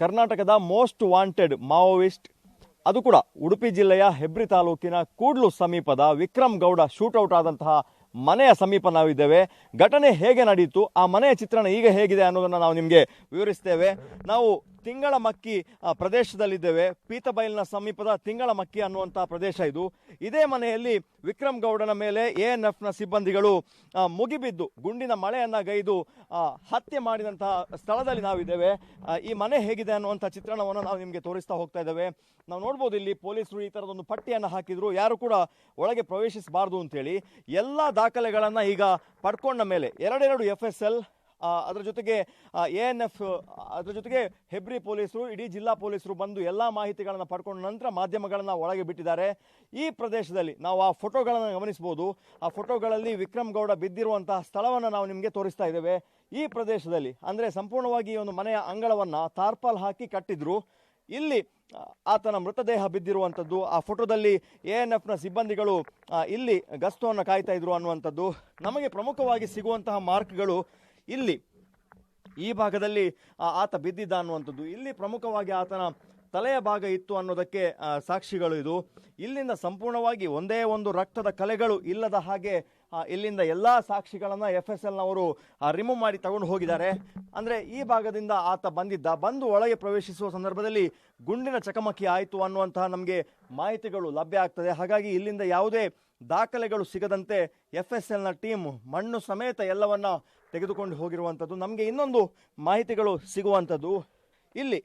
ಕರ್ನಾಟಕದ most wanted Maoist, ಅದು ಕೂಡ ಉಡುಪಿ ಜಿಲ್ಲೆಯ ಹೆಬ್ರಿ ತಾಲೂಕಿನ ಕೂಡ್ಲು ಸಮೀಪದ ವಿಕ್ರಮ್ ಗೌಡ ಶೂಟೌಟ್ ಆದಂತಹ ಮನೆಯ ಸಮೀಪ ನಾವಿದ್ದೇವೆ. ಘಟನೆ ಹೇಗೆ ನಡೆಯಿತು ಆ ಮನೆಯ ಚಿತ್ರಣ ಈಗ ಹೇಗಿದೆ ಅನ್ನೋದನ್ನು ನಾವು ನಿಮಗೆ ವಿವರಿಸ್ತೇವೆ. ನಾವು ತಿಂಗಳ ಮಕ್ಕಿ ಪ್ರದೇಶದಲ್ಲಿದ್ದೇವೆ. ಪೀತಬೈಲ್ನ ಸಮೀಪದ ತಿಂಗಳ ಮಕ್ಕಿ ಅನ್ನುವಂತಹ ಪ್ರದೇಶ ಇದು. ಇದೇ ಮನೆಯಲ್ಲಿ ವಿಕ್ರಮ್ ಗೌಡನ ಮೇಲೆ ಎ ಎನ್ ಎಫ್ನ ಸಿಬ್ಬಂದಿಗಳು ಮುಗಿಬಿದ್ದು, ಗುಂಡಿನ ಮಳೆಯನ್ನು ಗೈದು ಹತ್ಯೆ ಮಾಡಿದಂತಹ ಸ್ಥಳದಲ್ಲಿ ನಾವಿದ್ದೇವೆ. ಈ ಮನೆ ಹೇಗಿದೆ ಅನ್ನುವಂಥ ಚಿತ್ರಣವನ್ನು ನಾವು ನಿಮಗೆ ತೋರಿಸ್ತಾ ಹೋಗ್ತಾ ಇದ್ದೇವೆ. ನಾವು ನೋಡ್ಬೋದು ಇಲ್ಲಿ ಪೊಲೀಸರು ಈ ಥರದೊಂದು ಪಟ್ಟಿಯನ್ನು ಹಾಕಿದ್ರು. ಯಾರು ಕೂಡ ಒಳಗೆ ಪ್ರವೇಶಿಸಬಾರ್ದು ಅಂತೇಳಿ. ಎಲ್ಲ ದಾಖಲೆಗಳನ್ನು ಈಗ ಪಡ್ಕೊಂಡ ಮೇಲೆ, ಎರಡೆರಡು ಎಫ್ ಎಸ್ ಎಲ್ ಅದರ ಜೊತೆಗೆ ಎ ಎನ್ ಎಫ್, ಅದರ ಜೊತೆಗೆ ಹೆಬ್ರಿ ಪೊಲೀಸರು, ಇಡೀ ಜಿಲ್ಲಾ ಪೊಲೀಸರು ಬಂದು ಎಲ್ಲ ಮಾಹಿತಿಗಳನ್ನು ಪಡ್ಕೊಂಡ ನಂತರ ಮಾಧ್ಯಮಗಳನ್ನು ಒಳಗೆ ಬಿಟ್ಟಿದ್ದಾರೆ. ಈ ಪ್ರದೇಶದಲ್ಲಿ ನಾವು ಆ ಫೋಟೋಗಳನ್ನು ಗಮನಿಸಬಹುದು. ಆ ಫೋಟೋಗಳಲ್ಲಿ ವಿಕ್ರಮ್ ಗೌಡ ಬಿದ್ದಿರುವಂತಹ ಸ್ಥಳವನ್ನು ನಾವು ನಿಮಗೆ ತೋರಿಸ್ತಾ ಇದ್ದೇವೆ. ಈ ಪ್ರದೇಶದಲ್ಲಿ, ಅಂದರೆ ಸಂಪೂರ್ಣವಾಗಿ ಒಂದು ಮನೆಯ ಅಂಗಳವನ್ನು ತಾರ್ಪಾಲ್ ಹಾಕಿ ಕಟ್ಟಿದ್ರು. ಇಲ್ಲಿ ಆತನ ಮೃತದೇಹ ಬಿದ್ದಿರುವಂಥದ್ದು ಆ ಫೋಟೋದಲ್ಲಿ ಎ ಎನ್ ಎಫ್ನ ಸಿಬ್ಬಂದಿಗಳು ಇಲ್ಲಿ ಗಸ್ತವನ್ನು ಕಾಯ್ತಾ ಇದ್ರು ಅನ್ನುವಂಥದ್ದು. ನಮಗೆ ಪ್ರಮುಖವಾಗಿ ಸಿಗುವಂತಹ ಮಾರ್ಕ್ಗಳು ಇಲ್ಲಿ, ಈ ಭಾಗದಲ್ಲಿ ಆತ ಬಿದ್ದಿದ್ದ ಅನ್ನುವಂಥದ್ದು. ಇಲ್ಲಿ ಪ್ರಮುಖವಾಗಿ ಆತನ ತಲೆಯ ಭಾಗ ಇತ್ತು ಅನ್ನೋದಕ್ಕೆ ಸಾಕ್ಷಿಗಳು ಇದು. ಇಲ್ಲಿಂದ ಸಂಪೂರ್ಣವಾಗಿ ಒಂದೇ ಒಂದು ರಕ್ತದ ಕಲೆಗಳು ಇಲ್ಲದ ಹಾಗೆ ಇಲ್ಲಿಂದ ಎಲ್ಲ ಸಾಕ್ಷಿಗಳನ್ನು ಎಫ್ ಎಸ್ ಎಲ್ನವರು ರಿಮೂವ್ ಮಾಡಿ ತಗೊಂಡು ಹೋಗಿದ್ದಾರೆ. ಅಂದರೆ ಈ ಭಾಗದಿಂದ ಆತ ಬಂದಿದ್ದ. ಬಂದು ಒಳಗೆ ಪ್ರವೇಶಿಸುವ ಸಂದರ್ಭದಲ್ಲಿ ಗುಂಡಿನ ಚಕಮಕಿ ಆಯಿತು ಅನ್ನುವಂತಹ ನಮಗೆ ಮಾಹಿತಿಗಳು ಲಭ್ಯ ಆಗ್ತದೆ. ಹಾಗಾಗಿ ಇಲ್ಲಿಂದ ಯಾವುದೇ ದಾಖಲೆಗಳು ಸಿಗದಂತೆ ಎಫ್ ಎಸ್ ಎಲ್ನ ಟೀಮ್ ಮಣ್ಣು ಸಮೇತ ಎಲ್ಲವನ್ನ ತೆಗೆದುಕೊಂಡು ಹೋಗಿರುವಂಥದ್ದು. ನಮಗೆ ಇನ್ನೊಂದು ಮಾಹಿತಿಗಳು ಸಿಗುವಂಥದ್ದು. ಇಲ್ಲಿ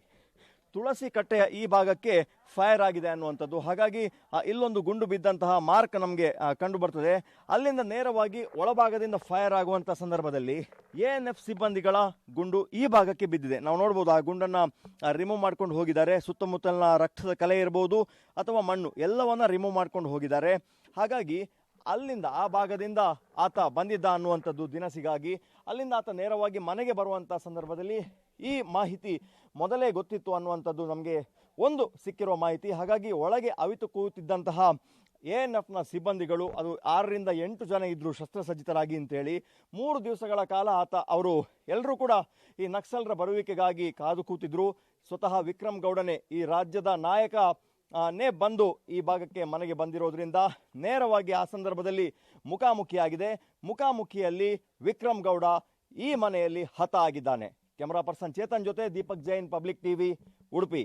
ತುಳಸಿ ಕಟ್ಟೆಯ ಈ ಭಾಗಕ್ಕೆ ಫೈರ್ ಆಗಿದೆ ಅನ್ನುವಂಥದ್ದು. ಹಾಗಾಗಿ ಇಲ್ಲೊಂದು ಗುಂಡು ಬಿದ್ದಂತಹ ಮಾರ್ಕ್ ನಮಗೆ ಕಂಡು ಬರ್ತದೆ ಅಲ್ಲಿಂದ ನೇರವಾಗಿ ಒಳಭಾಗದಿಂದ ಫೈರ್ ಆಗುವಂಥ ಸಂದರ್ಭದಲ್ಲಿ ಎ ಎನ್ ಎಫ್ ಸಿಬ್ಬಂದಿಗಳ ಗುಂಡು ಈ ಭಾಗಕ್ಕೆ ಬಿದ್ದಿದೆ. ನಾವು ನೋಡ್ಬೋದು, ಆ ಗುಂಡನ್ನು ರಿಮೂವ್ ಮಾಡ್ಕೊಂಡು ಹೋಗಿದ್ದಾರೆ. ಸುತ್ತಮುತ್ತಲಿನ ರಕ್ತದ ಕಲೆ ಇರ್ಬೋದು ಅಥವಾ ಮಣ್ಣು, ಎಲ್ಲವನ್ನ ರಿಮೂವ್ ಮಾಡ್ಕೊಂಡು ಹೋಗಿದ್ದಾರೆ. ಹಾಗಾಗಿ ಅಲ್ಲಿಂದ ಆ ಭಾಗದಿಂದ ಆತ ಬಂದಿದ್ದ ಅನ್ನುವಂಥದ್ದು ದಿನಸಿಗಾಗಿ ಅಲ್ಲಿಂದ ಆತ ನೇರವಾಗಿ ಮನೆಗೆ ಬರುವಂಥ ಸಂದರ್ಭದಲ್ಲಿ ಈ ಮಾಹಿತಿ ಮೊದಲೇ ಗೊತ್ತಿತ್ತು ಅನ್ನುವಂಥದ್ದು ನಮಗೆ ಒಂದು ಸಿಕ್ಕಿರುವ ಮಾಹಿತಿ. ಹಾಗಾಗಿ ಒಳಗೆ ಅವಿತು ಕೂತಿದ್ದಂತಹ ಎ ಎನ್ ಎಫ್ನ ಸಿಬ್ಬಂದಿಗಳು, ಅದು ಆರರಿಂದ ಎಂಟು ಜನ ಇದ್ದರು ಶಸ್ತ್ರಸಜ್ಜಿತರಾಗಿ ಅಂತೇಳಿ ಮೂರು ದಿವಸಗಳ ಕಾಲ ಆತ, ಅವರು ಎಲ್ಲರೂ ಕೂಡ ಈ ನಕ್ಸಲರ ಬರುವಿಕೆಗಾಗಿ ಕಾದು ಕೂತಿದ್ರು. ಸ್ವತಃ ವಿಕ್ರಮ್ ಗೌಡನೇ ಈ ರಾಜ್ಯದ ನಾಯಕ ನೇ ಬಂದು ಈ ಭಾಗಕ್ಕೆ ಮನೆಗೆ ಬಂದಿರೋದ್ರಿಂದ ನೇರವಾಗಿ ಆ ಸಂದರ್ಭದಲ್ಲಿ ಮುಖಾಮುಖಿಯಾಗಿದೆ. ಮುಖಾಮುಖಿಯಲ್ಲಿ ವಿಕ್ರಮ್ ಗೌಡ ಈ ಮನೆಯಲ್ಲಿ ಹತ ಆಗಿದ್ದಾನೆ. ಕ್ಯಾಮರಾ ಪರ್ಸನ್ ಚೇತನ್ ಜೊತೆ ದೀಪಕ್ ಜೈನ್, ಪಬ್ಲಿಕ್ ಟಿವಿ, ಉಡುಪಿ.